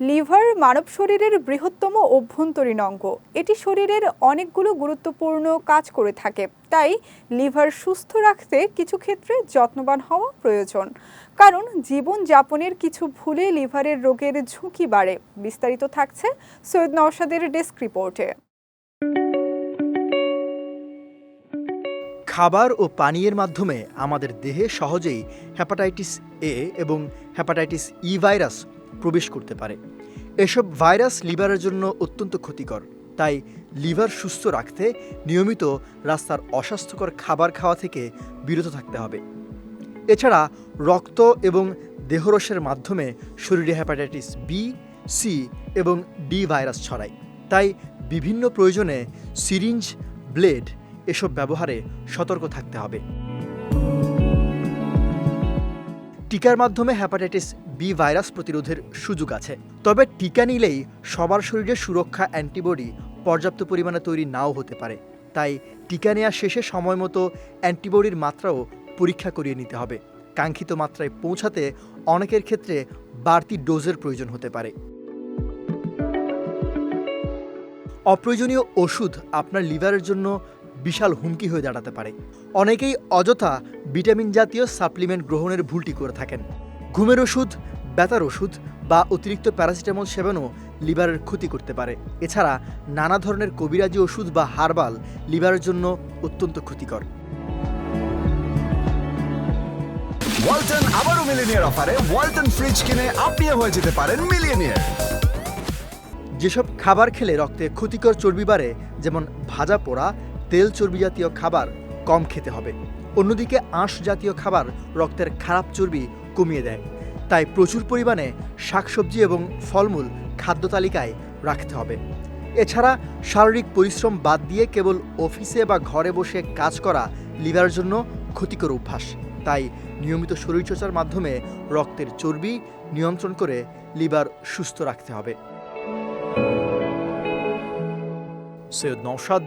Liver মানব শরীরের বৃহত্তম অভ্যন্তরীণ অঙ্গ। এটি শরীরের অনেকগুলো গুরুত্বপূর্ণ কাজ করে থাকে। তাই লিভার সুস্থ রাখতে কিছু ক্ষেত্রে যত্নবান হওয়া প্রয়োজন। কারণ জীবন যাপনের কিছু ভুলে লিভারের রোগের ঝুঁকি বাড়ে। বিস্তারিত থাকছে সৈয়দ নওশাদের ডেস্ক রিপোর্টে। খাবার ও পানীয়ের মাধ্যমে আমাদের দেহে সহজেই হ্যাপাটাইটিস এ এবং হ্যাপাটাইটিস ই ভাইরাস প্রবেশ করতে পারে। এসব ভাইরাস লিভারের জন্য অত্যন্ত ক্ষতিকর। তাই লিভার সুস্থ রাখতে নিয়মিত রাস্তার অস্বাস্থ্যকর খাবার খাওয়া থেকে বিরত থাকতে হবে। এছাড়া রক্ত এবং দেহরসের মাধ্যমে শরীরে হ্যাপাটাইটিস বি সি এবং ডি ভাইরাস ছড়ায়। তাই বিভিন্ন প্রয়োজনে সিরিঞ্জ, ব্লেড এসব ব্যবহারে সতর্ক থাকতে হবে। টিকার মাধ্যমে হ্যাপাটাইটিস বি ভাইরাস প্রতিরোধের সুযোগ আছে। তবে টিকা নিলেই সবার শরীরে সুরক্ষা অ্যান্টিবডি পর্যাপ্ত পরিমাণে তৈরি নাও হতে পারে। তাই টিকা নেওয়া শেষে সময় মতো অ্যান্টিবডির মাত্রাও পরীক্ষা করিয়ে নিতে হবে। কাঙ্ক্ষিত মাত্রায় পৌঁছাতে অনেকের ক্ষেত্রে বাড়তি ডোজের প্রয়োজন হতে পারে। অপ্রয়োজনীয় ওষুধ আপনার লিভারের জন্য বিশাল হুমকি হয়ে দাঁড়াতে পারে। অনেকেই অযথা ভিটামিন জাতীয় সাপ্লিমেন্ট গ্রহণের ভুলটি করে থাকেন। ঘুমের ওষুধ ব্যথার ওষুধ বা অতিরিক্ত প্যারাসিটামল সেবনও লিভারের ক্ষতি করতে পারে। এছাড়া নানা ধরনের কবিরাজি ওষুধ বা হার্বাল লিভারের জন্য অত্যন্ত ক্ষতিকর। ওয়ালটন আবারও মিলিনিয়ার অফারে ওয়ালটন ফ্রিজ কিনে আপনিও হয়ে যেতে পারেন মিলিয়নিয়ার। যেসব খাবার খেলে রক্তে ক্ষতিকর চর্বি বাড়ে যেমন ভাজা পোড়া তেল চর্বি জাতীয় খাবার কম খেতে হবে। অন্যদিকে আঁশ জাতীয় খাবার রক্তের খারাপ চর্বি কমিয়ে দেয়। তাই প্রচুর পরিমাণে শাকসবজি এবং ফলমূল খাদ্য তালিকায় রাখতে হবে। এছাড়া শারীরিক পরিশ্রম বাদ দিয়ে কেবল অফিসে বা ঘরে বসে কাজ করা লিভারের জন্য ক্ষতিকর অভ্যাস। তাই নিয়মিত শরীরচর্চার মাধ্যমে রক্তের চর্বি নিয়ন্ত্রণ করে লিভার সুস্থ রাখতে হবে। Syed Nousad